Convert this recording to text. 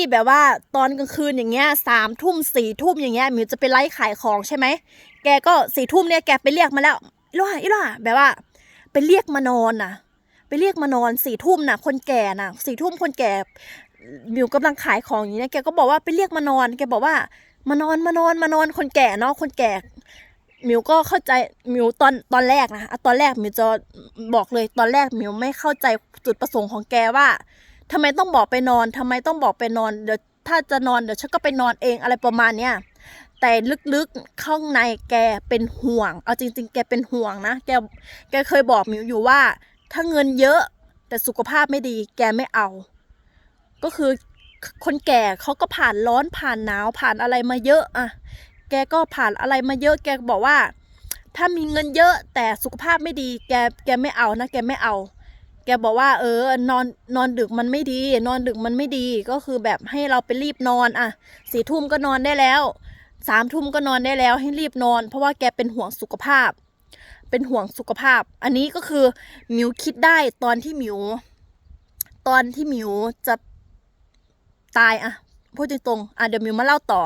ที่แบบว่าตอนกลางคืนอย่างเงี้ยสามทุ่มสี่ทุ่มอย่างเงี้ยมิวจะไปไลฟ์ขายของใช่ไหมแกก็สี่ทุ่มเนี่ยแกไปเรียกมาแล้วอีหล่าอีหล่าแบบว่า ไปเรียกมานอนน่ะ ไปเรียกมานอนสี่ทุ่มน่ะ คนแก่น่ะสี่ทุ่มคนแก่มิวกำลังขายของอย่างเงี้ยแกก็บอกว่าไปเรียกมานอน แกบอกว่ามานอนมานอนมานอนคนแก่เนาะคนแก่มิวก็เข้าใจมิวตอนตอนแรกนะตอนแรกมิวจะบอกเลยตอนแรกมิวไม่เข้าใจจุดประสงค์ของแกว่า ทำไมต้องบอกไปนอนทำไมต้องบอกไปนอนเดี๋ยวถ้าจะนอนเดี๋ยวฉันก็ไปนอนเองอะไรประมาณเนี้ยแต่ลึกๆข้างในแกเป็นห่วง เอาจริง ๆ แกเป็นห่วงนะแกแกเคยบอกมิวอยู่ว่า ถ้าเงินเยอะแต่สุขภาพไม่ดี แกไม่เอา ก็คือคนแก่เขาก็ผ่านร้อนผ่านหนาวผ่านอะไรมาเยอะอะแกก็ผ่านอะไรมาเยอะ แกบอกว่า ถ้ามีเงินเยอะแต่สุขภาพไม่ดี แกแกไม่เอานะแกไม่เอา แกบอกว่าเออนอนนอนดึกมันไม่ดี นอนดึกมันไม่ดีก็คือแบบให้เราไปรีบนอนอะสี่ทุ่มก็นอนได้แล้วสามทุ่มก็นอนได้แล้วให้รีบนอน เพราะว่าแกเป็นห่วงสุขภาพ เป็นห่วงสุขภาพ อันนี้ก็คือหมิวคิดได้ตอนที่หมิว ตอนที่หมิวจะตายอะพูดตรงๆอะเดี๋ยวมิวมาเล่าต่อ